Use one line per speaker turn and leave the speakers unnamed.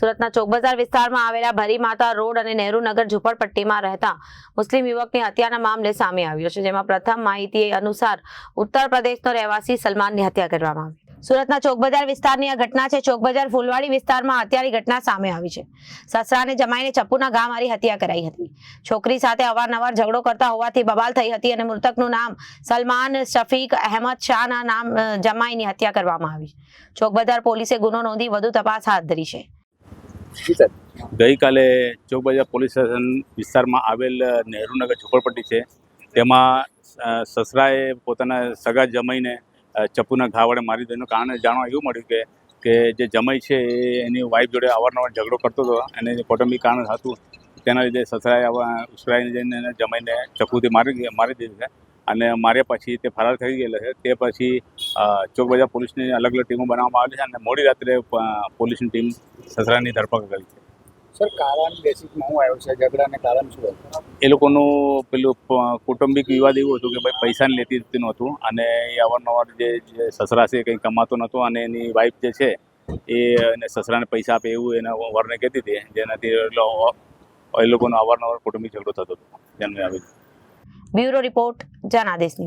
સુરતના ચોકબજાર વિસ્તારમાં આવેલા ભરી માતા રોડ અને નહેરુનગર ઝુંપડપટ્ટીમાં રહેતા મુસ્લિમ યુવકની હત્યાના મામલે સામે આવ્યો છે, જેમાં પ્રથમ માહિતી અનુસાર ઉત્તર પ્રદેશનો રહેવાસી સલમાનની હત્યા કરવામાં આવી. સુરતના ચોકબજાર વિસ્તારની આ ઘટના છે, ચોકબજાર ફૂલવાડી વિસ્તારમાં હત્યાની ઘટના સામે આવી છે. સસરાને જમાઈને ચપ્પુના ઘા મારી હત્યા કરાઈ હતી. છોકરી સાથે અવારનવાર ઝઘડો કરતા હોવાથી બબાલ થઈ હતી અને મૃતકનું નામ સલમાન શફીક અહેમદ શાહના નામ જમાઈની હત્યા કરવામાં આવી. ચોકબજાર પોલીસે ગુનો નોંધી વધુ તપાસ હાથ ધરી છે.
ગઈકાલે ચોકબજાર પોલીસ સ્ટેશન વિસ્તારમાં આવેલ નહેરુનગર ઝુંપડપટ્ટી છે. તેમાં સસરાએ પોતાના સગા જમાઈને ચપ્પુના ઘા વડે મારી દીધું કારણે જાણવા એવું મળ્યું કે કે જે જમાઈ છે એ એની વાઈફ જોડે અવારનવાર ઝઘડો કરતો હતો અને જે કૌટુંબિક કારણ હતું. તેના લીધે સસરાએ આવા ઉશ્કેરાઈને જઈને જમાઈને ચપ્પુથી મારી મારી દીધું છે. અને માર્યા પછી તે ફરાર થઈ ગયેલો છે. તે પછી ચોકબજાર પોલીસની અલગ અલગ ટીમો બનાવવામાં આવેલી છે અને મોડી રાત્રે પોલીસની ટીમ સસરાની ધરપકડ કરી છે.
સર કારણ બેસિકમાં હું આવ્યો છે? ઝઘડાને કારણ શું
એ લોકોનું પેલું કુટુંબિક વિવાદ એવું હતું કે ભાઈ પૈસાને લેતી જતી નહોતું અને એ અવારનવાર જે જે સસરા છે કંઈ કમાતો નહોતો અને એની વાઈફ જે છે એ એને સસરાને પૈસા આપે એવું એના વરને કહેતી હતી જેનાથી એ લોકોનો અવારનવાર કૌટુંબિક ઝઘડો થતો હતો. જન્મ આવી
બ્યુરો રિપોર્ટ જનાદેશ